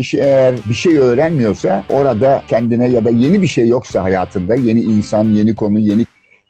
Kişi eğer bir şey öğrenmiyorsa orada kendine ya da yeni bir şey yoksa hayatında yeni insan, yeni konu, yeni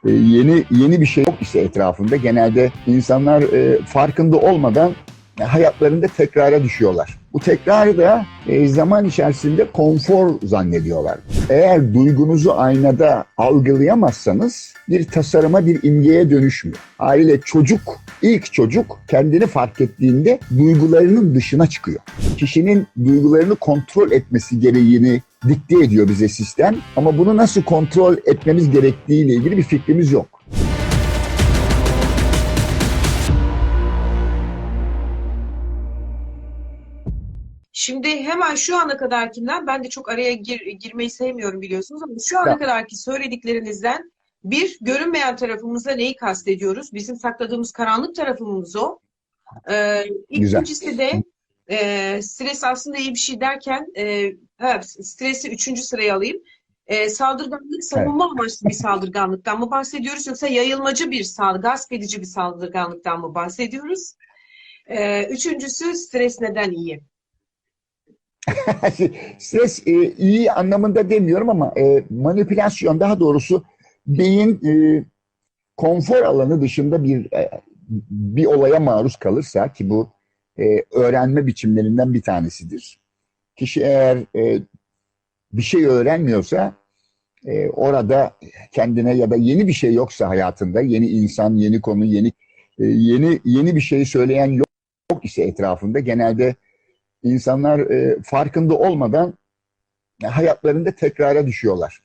e, yeni yeni bir şey yok ise etrafında genelde insanlar e, farkında olmadan hayatlarında tekrara düşüyorlar. Bu tekrarı da e, zaman içerisinde konfor zannediyorlar. Eğer duygunuzu aynada algılayamazsanız bir tasarıma, bir imgeye dönüşmüyor. Haliyle çocuk, ilk çocuk kendini fark ettiğinde duygularının dışına çıkıyor. Kişinin duygularını kontrol etmesi gereğini dikte ediyor bize sistem ama bunu nasıl kontrol etmemiz gerektiği ile ilgili bir fikrimiz yok. Şimdi hemen şu ana kadarkinden ben de çok araya gir- girmeyi sevmiyorum biliyorsunuz ama şu ana kadarki söylediklerinizden bir görünmeyen tarafımıza neyi kastediyoruz? Bizim sakladığımız karanlık tarafımız o. Ee, ikincisi de e, stres aslında iyi bir şey derken e, ha, stresi üçüncü sıraya alayım. E, saldırganlık savunma amaçlı bir saldırganlıktan mı bahsediyoruz yoksa yayılmacı bir saldırı, gasp edici bir saldırganlıktan mı bahsediyoruz? E, üçüncüsü stres neden iyi? Stres e, iyi anlamında demiyorum ama e, manipülasyon daha doğrusu beyin e, konfor alanı dışında bir e, bir olaya maruz kalırsa ki bu e, öğrenme biçimlerinden bir tanesidir. Kişi eğer e, bir şey öğrenmiyorsa e, orada kendine ya da yeni bir şey yoksa hayatında yeni insan, yeni konu, yeni e, yeni yeni bir şey söyleyen yok, yok ise etrafında genelde insanlar e, farkında olmadan e, hayatlarında tekrara düşüyorlar.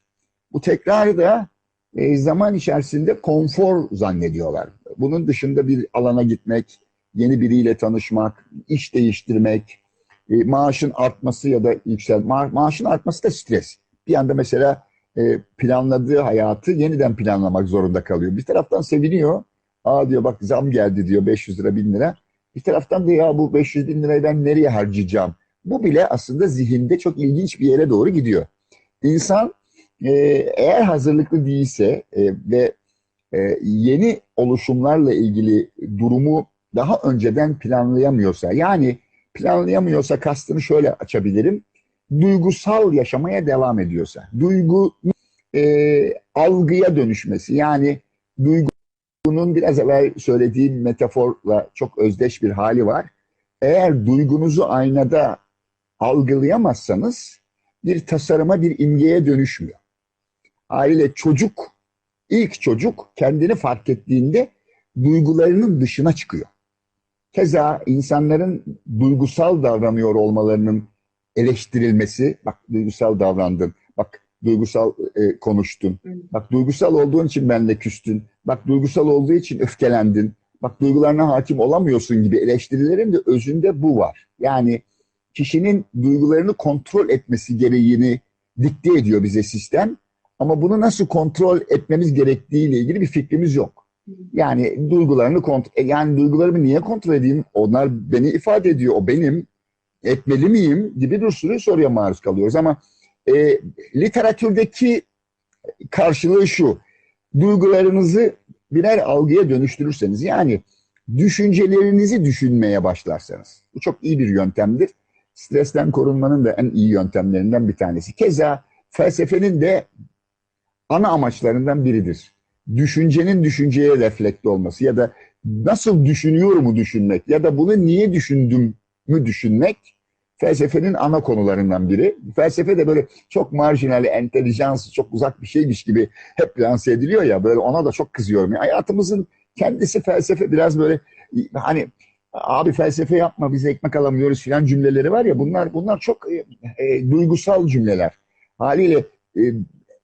Bu tekrarı da e, zaman içerisinde konfor zannediyorlar. Bunun dışında bir alana gitmek, yeni biriyle tanışmak, iş değiştirmek, e, maaşın artması ya da yüksel ma- maaşın artması da stres. Bir anda mesela e, planladığı hayatı yeniden planlamak zorunda kalıyor. Bir taraftan seviniyor. Aa diyor bak zam geldi diyor 500 lira 1000 lira. Bir taraftan da ya bu 500 bin lirayı ben nereye harcayacağım? Bu bile aslında zihinde çok ilginç bir yere doğru gidiyor. İnsan e, eğer hazırlıklı değilse e, ve e, yeni oluşumlarla ilgili durumu daha önceden planlayamıyorsa, yani planlayamıyorsa kastını şöyle açabilirim. Duygusal yaşamaya devam ediyorsa, duygu e, algıya dönüşmesi, yani duygu bunun biraz evvel söylediğim metaforla çok özdeş bir hali var. Eğer duygunuzu aynada algılayamazsanız bir tasarıma, bir imgeye dönüşmüyor. Haliyle çocuk, ilk çocuk kendini fark ettiğinde duygularının dışına çıkıyor. Keza insanların duygusal davranıyor olmalarının eleştirilmesi, bak duygusal davrandın, bak duygusal e, konuştun, bak duygusal olduğun için benimle küstün, bak duygusal olduğu için öfkelendin, bak duygularına hakim olamıyorsun gibi eleştirilerin de özünde bu var. Yani kişinin duygularını kontrol etmesi gereğini dikte ediyor bize sistem. Ama bunu nasıl kontrol etmemiz gerektiği ile ilgili bir fikrimiz yok. Yani duygularını kontrol, e, yani duygularımı niye kontrol edeyim? Onlar beni ifade ediyor, o benim. Etmeli miyim? gibi bir sürü soruya maruz kalıyoruz. Ama e, literatürdeki karşılığı şu. Duygularınızı birer algıya dönüştürürseniz yani düşüncelerinizi düşünmeye başlarsanız. Bu çok iyi bir yöntemdir. Stresten korunmanın da en iyi yöntemlerinden bir tanesi. Keza felsefenin de ana amaçlarından biridir. Düşüncenin düşünceye reflekte olması ya da nasıl düşünüyorumu düşünmek ya da bunu niye düşündüm mü düşünmek felsefenin ana konularından biri. Felsefe de böyle çok marjinal, entelijans, çok uzak bir şeymiş gibi hep lanse ediliyor ya böyle ona da çok kızıyorum. Yani hayatımızın kendisi felsefe biraz böyle hani abi felsefe yapma biz ekmek alamıyoruz filan cümleleri var ya bunlar bunlar çok e, e, duygusal cümleler. Haliyle e,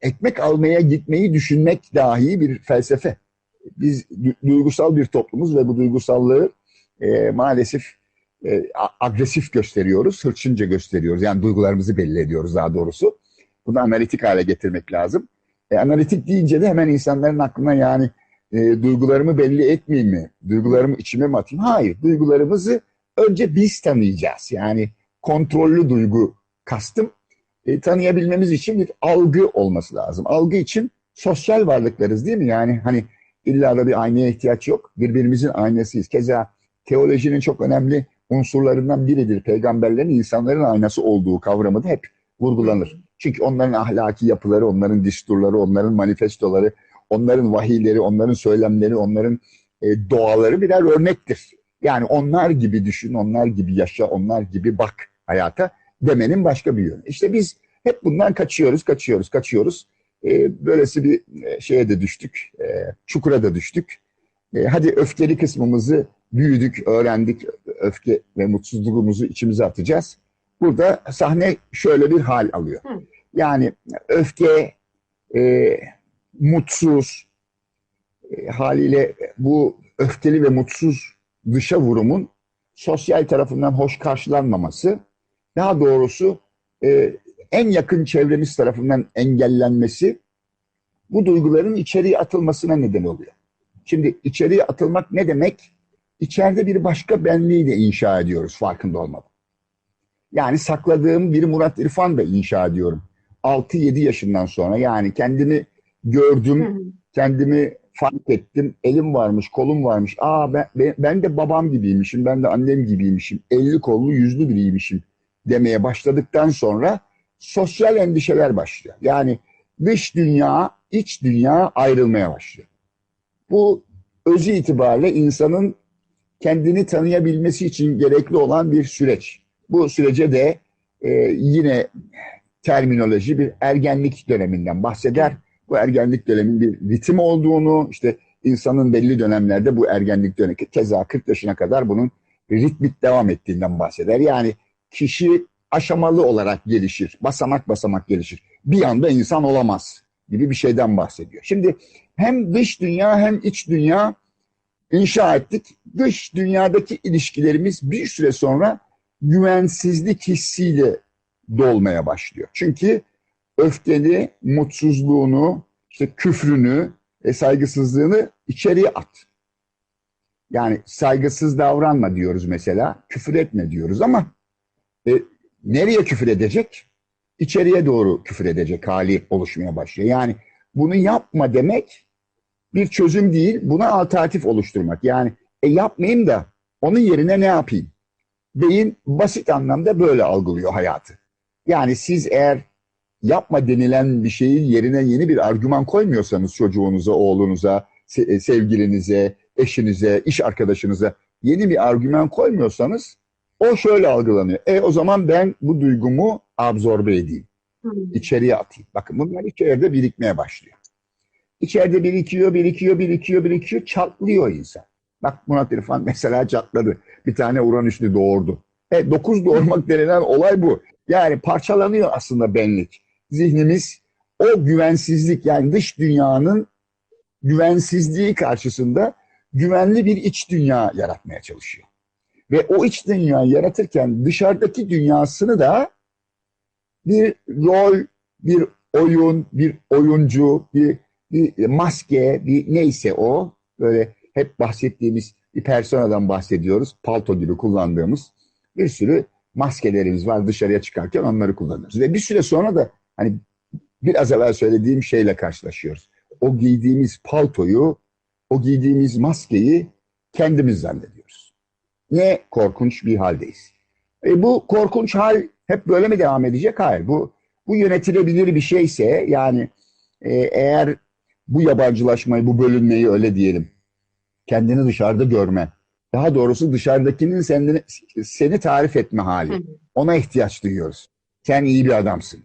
ekmek almaya gitmeyi düşünmek dahi bir felsefe. Biz du- duygusal bir toplumuz ve bu duygusallığı e, maalesef e, agresif gösteriyoruz, hırçınca gösteriyoruz. Yani duygularımızı belli ediyoruz daha doğrusu. Bunu analitik hale getirmek lazım. E, analitik deyince de hemen insanların aklına yani e, duygularımı belli etmeyeyim mi? Duygularımı içime mi atayım? Hayır, duygularımızı önce biz tanıyacağız. Yani kontrollü duygu kastım e, tanıyabilmemiz için bir algı olması lazım. Algı için sosyal varlıklarız değil mi? Yani hani illa da bir aynaya ihtiyaç yok. Birbirimizin aynasıyız. Keza teolojinin çok önemli unsurlarından biridir. Peygamberlerin insanların aynası olduğu kavramı da hep vurgulanır. Çünkü onların ahlaki yapıları, onların disturları, onların manifestoları, onların vahiyleri, onların söylemleri, onların e, doğaları birer örnektir. Yani onlar gibi düşün, onlar gibi yaşa, onlar gibi bak hayata demenin başka bir yönü. İşte biz hep bundan kaçıyoruz, kaçıyoruz, kaçıyoruz. E, böylesi bir e, şeye de düştük, e, çukura da düştük. E, hadi öfkeli kısmımızı büyüdük, öğrendik, öfke ve mutsuzluğumuzu içimize atacağız. Burada sahne şöyle bir hal alıyor. Hı. Yani öfke, e, mutsuz, e, haliyle bu öfkeli ve mutsuz dışa vurumun sosyal tarafından hoş karşılanmaması, daha doğrusu e, en yakın çevremiz tarafından engellenmesi bu duyguların içeriye atılmasına neden oluyor. Şimdi içeriye atılmak ne demek? İçeride bir başka benliği de inşa ediyoruz farkında olmadan. Yani sakladığım bir Murat İrfan da inşa ediyorum. 6-7 yaşından sonra yani kendimi gördüm, Hı kendimi fark ettim. Elim varmış, kolum varmış. Aa ben, ben, ben de babam gibiymişim, ben de annem gibiymişim. Elli kollu, yüzlü biriymişim demeye başladıktan sonra sosyal endişeler başlıyor. Yani dış dünya, iç dünya ayrılmaya başlıyor. Bu özü itibariyle insanın kendini tanıyabilmesi için gerekli olan bir süreç. Bu sürece de e, yine terminoloji bir ergenlik döneminden bahseder. Bu ergenlik dönemin bir ritim olduğunu, işte insanın belli dönemlerde bu ergenlik dönemi, keza 40 yaşına kadar bunun ritmik devam ettiğinden bahseder. Yani kişi aşamalı olarak gelişir, basamak basamak gelişir. Bir anda insan olamaz gibi bir şeyden bahsediyor. Şimdi hem dış dünya hem iç dünya inşa ettik. Dış dünyadaki ilişkilerimiz bir süre sonra güvensizlik hissiyle dolmaya başlıyor. Çünkü öfkeni, mutsuzluğunu, işte küfrünü ve saygısızlığını içeriye at. Yani saygısız davranma diyoruz mesela, küfür etme diyoruz ama e, nereye küfür edecek? İçeriye doğru küfür edecek hali oluşmaya başlıyor. Yani bunu yapma demek bir çözüm değil, buna alternatif oluşturmak. Yani e, yapmayayım da onun yerine ne yapayım? Beyin basit anlamda böyle algılıyor hayatı. Yani siz eğer yapma denilen bir şeyin yerine yeni bir argüman koymuyorsanız çocuğunuza, oğlunuza, se- sevgilinize, eşinize, iş arkadaşınıza yeni bir argüman koymuyorsanız o şöyle algılanıyor. E o zaman ben bu duygumu absorbe edeyim, içeriye atayım. Bakın bunlar içeride birikmeye başlıyor. İçeride birikiyor, birikiyor, birikiyor, birikiyor, çatlıyor insan. Bak Murat İrfan mesela çatladı. Bir tane Uranüs'lü doğurdu. E, dokuz doğurmak denilen olay bu. Yani parçalanıyor aslında benlik. Zihnimiz o güvensizlik yani dış dünyanın güvensizliği karşısında güvenli bir iç dünya yaratmaya çalışıyor. Ve o iç dünyayı yaratırken dışarıdaki dünyasını da bir rol, bir oyun, bir oyuncu, bir, bir maske, bir neyse o böyle hep bahsettiğimiz bir personadan bahsediyoruz. Palto gibi kullandığımız bir sürü maskelerimiz var dışarıya çıkarken onları kullanıyoruz. Ve bir süre sonra da hani biraz evvel söylediğim şeyle karşılaşıyoruz. O giydiğimiz paltoyu, o giydiğimiz maskeyi kendimiz zannediyoruz. Ne korkunç bir haldeyiz. E bu korkunç hal hep böyle mi devam edecek? Hayır. Bu bu yönetilebilir bir şeyse yani e, eğer bu yabancılaşmayı, bu bölünmeyi öyle diyelim, kendini dışarıda görme, daha doğrusu dışarıdakinin seni, seni tarif etme hali. Ona ihtiyaç duyuyoruz. Sen iyi bir adamsın.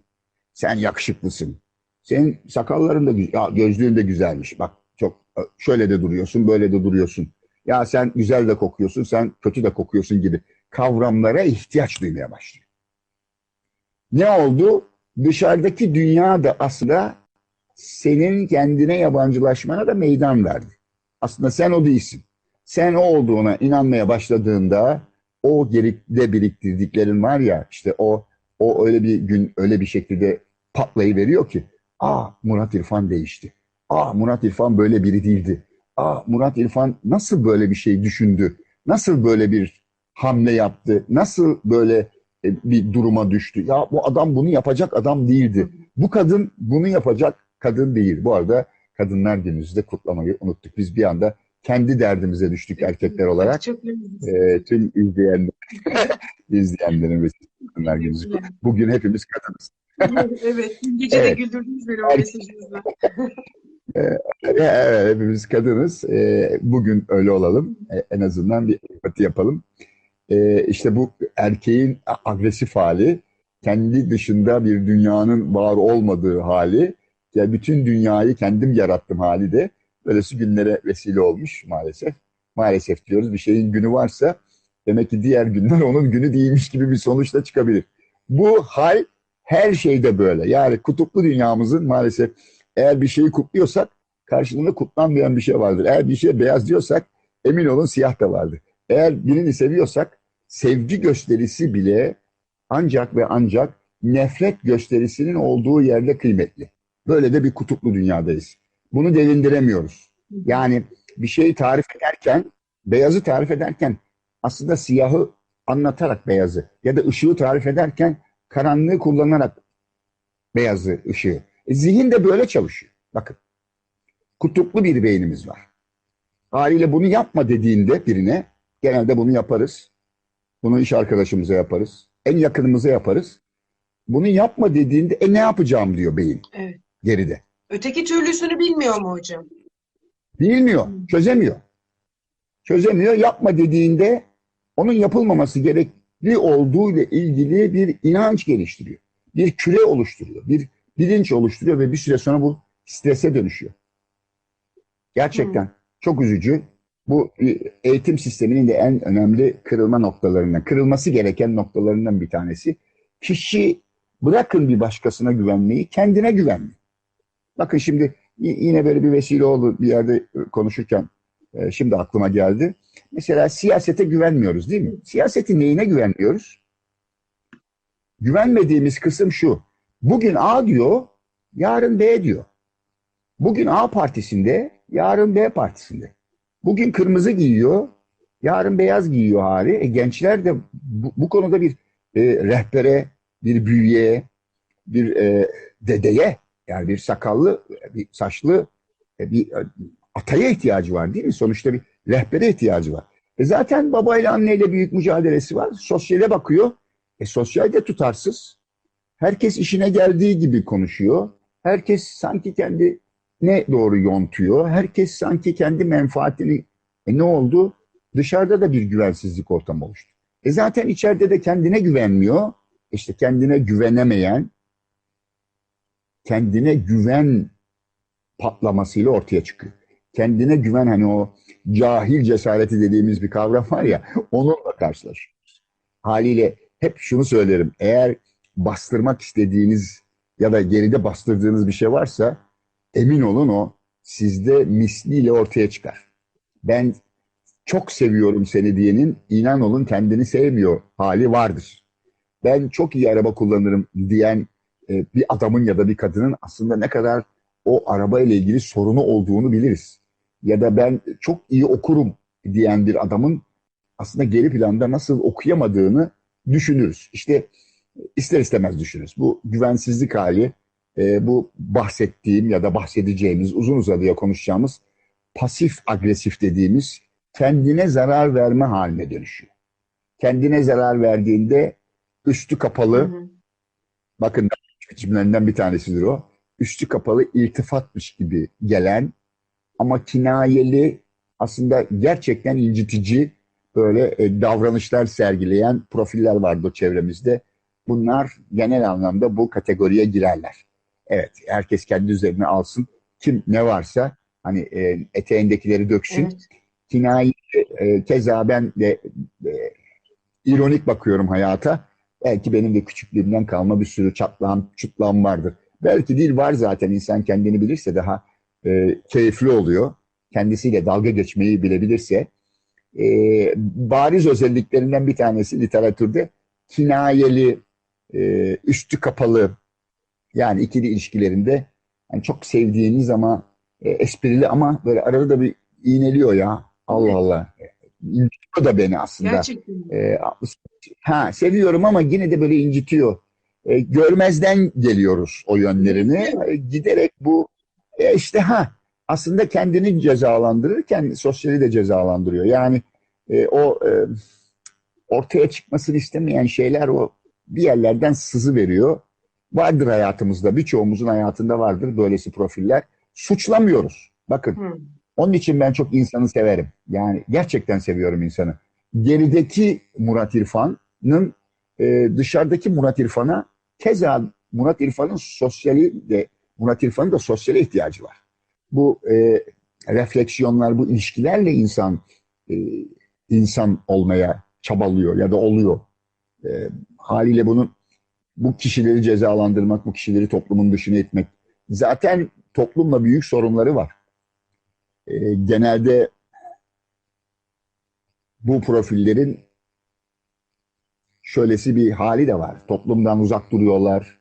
Sen yakışıklısın. Senin sakalların da gözlüğün de güzelmiş. Bak çok şöyle de duruyorsun, böyle de duruyorsun. Ya sen güzel de kokuyorsun, sen kötü de kokuyorsun gibi kavramlara ihtiyaç duymaya başlıyor. Ne oldu? Dışarıdaki dünya da aslında senin kendine yabancılaşmana da meydan verdi. Aslında sen o değilsin. Sen o olduğuna inanmaya başladığında o geride biriktirdiklerin var ya işte o o öyle bir gün öyle bir şekilde patlayıveriyor ki aa Murat İrfan değişti. Aa Murat İrfan böyle biri değildi. Aa Murat İrfan nasıl böyle bir şey düşündü? Nasıl böyle bir hamle yaptı? Nasıl böyle e, bir duruma düştü? Ya bu adam bunu yapacak adam değildi. Bu kadın bunu yapacak kadın değil. Bu arada Kadınlar Günü'nüzü de kutlamayı unuttuk. Biz bir anda kendi derdimize düştük erkekler olarak. Çok. E, tüm izleyenler İzleyenlerin ve kadınlar gününüzü. Bugün hepimiz kadınız. Evet. Gece de Evet. güldürdünüz beni o mesajınızla. Evet, hepimiz kadınız. Ee, Bugün öyle olalım. Ee, En azından bir empati yapalım. Ee, İşte bu erkeğin agresif hali, kendi dışında bir dünyanın var olmadığı hali, ya bütün dünyayı kendim yarattım hali de böylesi günlere vesile olmuş maalesef. Maalesef diyoruz bir şeyin günü varsa demek ki diğer günler onun günü değilmiş gibi bir sonuçla çıkabilir. Bu hal her şeyde böyle. Yani kutuplu dünyamızın maalesef eğer bir şeyi kutluyorsak karşılığında kutlanmayan bir şey vardır. Eğer bir şey beyaz diyorsak emin olun siyah da vardır. Eğer birini seviyorsak sevgi gösterisi bile ancak ve ancak nefret gösterisinin olduğu yerde kıymetli. Böyle de bir kutuplu dünyadayız. Bunu delindiremiyoruz. Yani bir şeyi tarif ederken, beyazı tarif ederken aslında siyahı anlatarak beyazı ya da ışığı tarif ederken karanlığı kullanarak beyazı, ışığı. E, zihin de böyle çalışıyor. Bakın. Kutuplu bir beynimiz var. Haliyle bunu yapma dediğinde birine genelde bunu yaparız. Bunu iş arkadaşımıza yaparız. En yakınımıza yaparız. Bunu yapma dediğinde e ne yapacağım diyor beyin Evet. Geride. Öteki türlüsünü bilmiyor mu hocam? Bilmiyor, çözemiyor. Çözemiyor. Yapma dediğinde onun yapılmaması gerekli olduğu ile ilgili bir inanç geliştiriyor. Bir küre oluşturuyor. Bir bilinç oluşturuyor ve bir süre sonra bu strese dönüşüyor. Gerçekten çok üzücü. Bu e, eğitim sisteminin de en önemli kırılma noktalarından, kırılması gereken noktalarından bir tanesi. Kişi bırakın bir başkasına güvenmeyi, kendine güvenmeyi. Bakın şimdi yine böyle bir vesile oldu bir yerde konuşurken e, şimdi aklıma geldi. Mesela siyasete güvenmiyoruz değil mi? Siyasetin neyine güvenmiyoruz? Güvenmediğimiz kısım şu. Bugün A diyor, yarın B diyor. Bugün A partisinde, yarın B partisinde. Bugün kırmızı giyiyor, yarın beyaz giyiyor hali. E, gençler de bu, bu konuda bir e, rehbere, bir büyüye, bir e, dedeye, yani bir sakallı, bir saçlı, e, bir e, ataya ihtiyacı var değil mi? Sonuçta bir rehbere ihtiyacı var. E zaten babayla anneyle büyük mücadelesi var. Sosyale bakıyor. E sosyal de tutarsız. Herkes işine geldiği gibi konuşuyor. Herkes sanki kendi ne doğru yontuyor. Herkes sanki kendi menfaatini e ne oldu? Dışarıda da bir güvensizlik ortamı oluştu. E zaten içeride de kendine güvenmiyor. İşte kendine güvenemeyen, kendine güven patlamasıyla ortaya çıkıyor. Kendine güven hani o cahil cesareti dediğimiz bir kavram var ya onunla karşılaşıyoruz. Haliyle hep şunu söylerim. Eğer bastırmak istediğiniz ya da geride bastırdığınız bir şey varsa emin olun o sizde misliyle ortaya çıkar. Ben çok seviyorum seni diyenin inan olun kendini sevmiyor hali vardır. Ben çok iyi araba kullanırım diyen e, bir adamın ya da bir kadının aslında ne kadar o araba ile ilgili sorunu olduğunu biliriz. Ya da ben çok iyi okurum diyen bir adamın aslında geri planda nasıl okuyamadığını düşünürüz. İşte ister istemez düşünürüz. Bu güvensizlik hali, e, bu bahsettiğim ya da bahsedeceğimiz, uzun uzadıya konuşacağımız pasif agresif dediğimiz kendine zarar verme haline dönüşüyor. Kendine zarar verdiğinde üstü kapalı, Hı hı. bakın biçimlerinden bir tanesidir o. Üstü kapalı iltifatmış gibi gelen ama kinayeli aslında gerçekten incitici böyle e, davranışlar sergileyen profiller vardı çevremizde. Bunlar genel anlamda bu kategoriye girerler. Evet, herkes kendi üzerine alsın. Kim ne varsa hani e, eteğindekileri döksün. Evet. Kinayi e, keza ben de e, ironik bakıyorum hayata. Belki benim de küçüklüğümden kalma bir sürü çatlağım, çutlağım vardır. Belki değil var zaten insan kendini bilirse daha e, keyifli oluyor. Kendisiyle dalga geçmeyi bilebilirse. E, bariz özelliklerinden bir tanesi literatürde kinayeli, e, üstü kapalı yani ikili ilişkilerinde yani çok sevdiğiniz ama e, esprili ama böyle arada da bir iğneliyor ya. Allah Allah. İncitiyor da beni aslında. Gerçekten. E, ha seviyorum ama yine de böyle incitiyor. E, görmezden geliyoruz o yönlerini. E, giderek bu e, işte ha aslında kendini cezalandırırken sosyali de cezalandırıyor. Yani e, o e, ortaya çıkmasını istemeyen şeyler o bir yerlerden sızı veriyor. Vardır hayatımızda, birçoğumuzun hayatında vardır böylesi profiller. Suçlamıyoruz. Bakın Hı. Onun için ben çok insanı severim. Yani gerçekten seviyorum insanı. Gerideki Murat İrfan'ın e, dışarıdaki Murat İrfan'a keza Murat İrfan'ın sosyali de Murat İrfan'ın da sosyale ihtiyacı var. Bu e, refleksiyonlar, bu ilişkilerle insan e, insan olmaya çabalıyor ya da oluyor. E, haliyle bunu bu kişileri cezalandırmak, bu kişileri toplumun dışına etmek zaten toplumla büyük sorunları var. E, genelde bu profillerin şöylesi bir hali de var. Toplumdan uzak duruyorlar.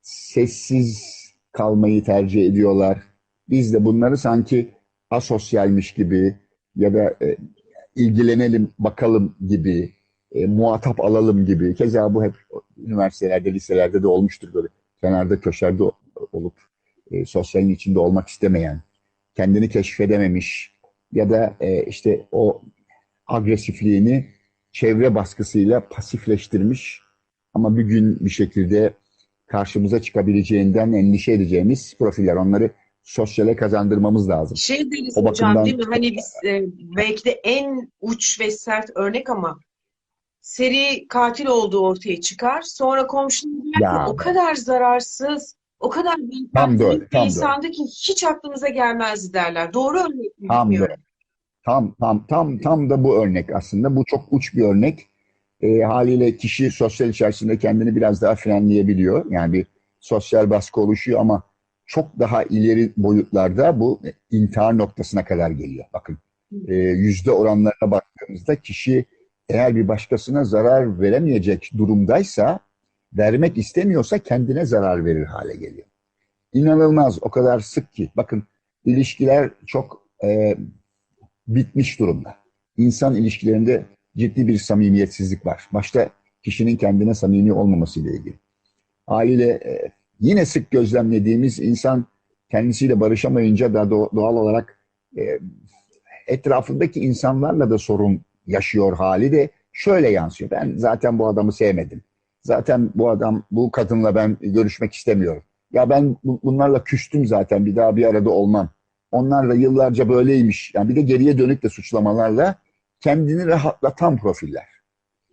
Sessiz kalmayı tercih ediyorlar. Biz de bunları sanki asosyalmiş gibi ya da e, ilgilenelim, bakalım gibi, e, muhatap alalım gibi. Keza bu hep üniversitelerde, liselerde de olmuştur böyle. Kenarda, köşerde olup e, sosyalin içinde olmak istemeyen, kendini keşfedememiş ya da e, işte o agresifliğini çevre baskısıyla pasifleştirmiş ama bir gün bir şekilde karşımıza çıkabileceğinden endişe edeceğimiz profiller. Onları sosyale kazandırmamız lazım. Şey deriz O hocam bakımdan- değil mi? Hani biz e, belki de en uç ve sert örnek ama seri katil olduğu ortaya çıkar. Sonra komşunun o kadar zararsız, o kadar Tam da öyle, bir tam insandı ki hiç aklımıza gelmezdi derler. Doğru örnek mi Tam bilmiyorum. Tam tam tam tam da bu örnek aslında. Bu çok uç bir örnek. E, haliyle kişi sosyal içerisinde kendini biraz daha frenleyebiliyor. Yani bir sosyal baskı oluşuyor ama çok daha ileri boyutlarda bu intihar noktasına kadar geliyor. Bakın e, yüzde oranlarına baktığımızda kişi eğer bir başkasına zarar veremeyecek durumdaysa, vermek istemiyorsa kendine zarar verir hale geliyor. İnanılmaz o kadar sık ki. Bakın ilişkiler çok e, bitmiş durumda. İnsan ilişkilerinde ciddi bir samimiyetsizlik var. Başta kişinin kendine samimi olmaması ile ilgili. Haliyle e, yine sık gözlemlediğimiz insan kendisiyle barışamayınca da do- doğal olarak e, etrafındaki insanlarla da sorun yaşıyor hali de şöyle yansıyor. Ben zaten bu adamı sevmedim. Zaten bu adam, bu kadınla ben görüşmek istemiyorum. Ya ben bu- bunlarla küstüm zaten bir daha bir arada olmam. Onlarla yıllarca böyleymiş. Yani bir de geriye dönük de suçlamalarla kendini rahatlatan profiller.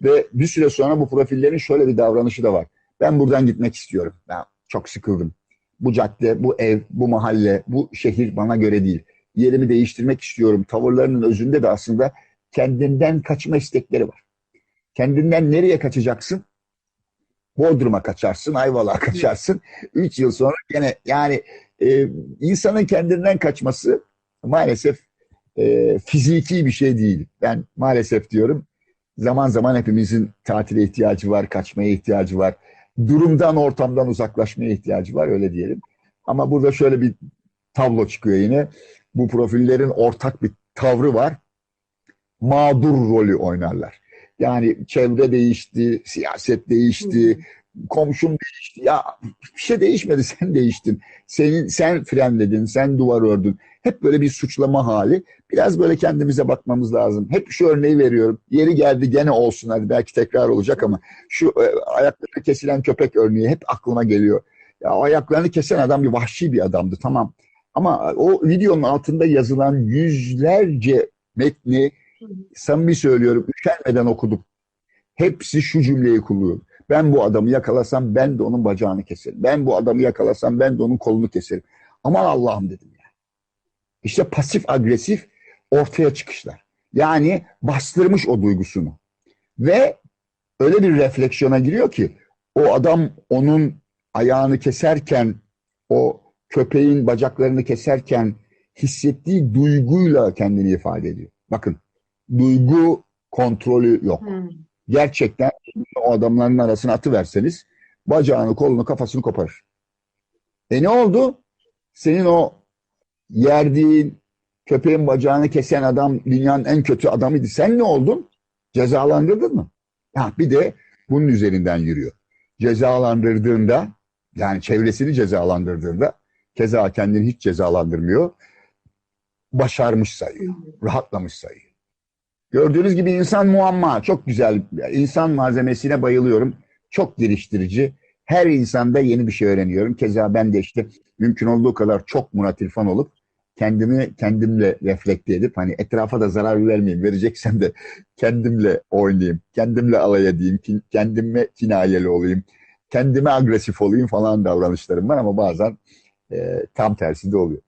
Ve bir süre sonra bu profillerin şöyle bir davranışı da var. Ben buradan gitmek istiyorum. Ben çok sıkıldım. Bu cadde, bu ev, bu mahalle, bu şehir bana göre değil. Yerimi değiştirmek istiyorum. Tavırlarının özünde de aslında kendinden kaçma istekleri var. Kendinden nereye kaçacaksın? Bodrum'a kaçarsın, Ayvalık'a kaçarsın. Üç yıl sonra gene yani e, insanın kendinden kaçması maalesef e, fiziki bir şey değil. Ben maalesef diyorum zaman zaman hepimizin tatile ihtiyacı var, kaçmaya ihtiyacı var. Durumdan, ortamdan uzaklaşmaya ihtiyacı var öyle diyelim. Ama burada şöyle bir tablo çıkıyor yine. Bu profillerin ortak bir tavrı var. Mağdur rolü oynarlar. Yani çevre değişti, siyaset değişti, komşum değişti. Ya bir şey değişmedi, sen değiştin. Senin sen frenledin, sen duvar ördün. Hep böyle bir suçlama hali. Biraz böyle kendimize bakmamız lazım. Hep şu örneği veriyorum. Yeri geldi gene olsun hadi belki tekrar olacak ama şu e, ayakları kesilen köpek örneği hep aklıma geliyor. Ya ayaklarını kesen adam bir vahşi bir adamdı tamam. Ama o videonun altında yazılan yüzlerce metni samimi söylüyorum üşenmeden okudum. Hepsi şu cümleyi kullanıyor. Ben bu adamı yakalasam ben de onun bacağını keserim. Ben bu adamı yakalasam ben de onun kolunu keserim. Aman Allah'ım dedim ya. İşte pasif agresif ortaya çıkışlar. Yani bastırmış o duygusunu. Ve öyle bir refleksiyona giriyor ki o adam onun ayağını keserken o köpeğin bacaklarını keserken hissettiği duyguyla kendini ifade ediyor. Bakın duygu kontrolü yok. Hmm. Gerçekten o adamların arasına atıverseniz bacağını, kolunu, kafasını koparır. E ne oldu? Senin o yerdiğin köpeğin bacağını kesen adam dünyanın en kötü adamıydı. Sen ne oldun? Cezalandırdın mı? Ha, bir de bunun üzerinden yürüyor. Cezalandırdığında yani çevresini cezalandırdığında keza kendini hiç cezalandırmıyor. Başarmış sayıyor. Rahatlamış sayıyor. Gördüğünüz gibi insan muamma. Çok güzel. İnsan malzemesine bayılıyorum. Çok geliştirici. Her insanda yeni bir şey öğreniyorum. Keza ben de işte mümkün olduğu kadar çok Murat İrfan olup kendimi kendimle reflekte edip hani etrafa da zarar vermeyeyim. Vereceksem de kendimle oynayayım. Kendimle alay edeyim. Kendime kinayeli olayım. Kendime agresif olayım falan davranışlarım var ama bazen e, tam tersi de oluyor.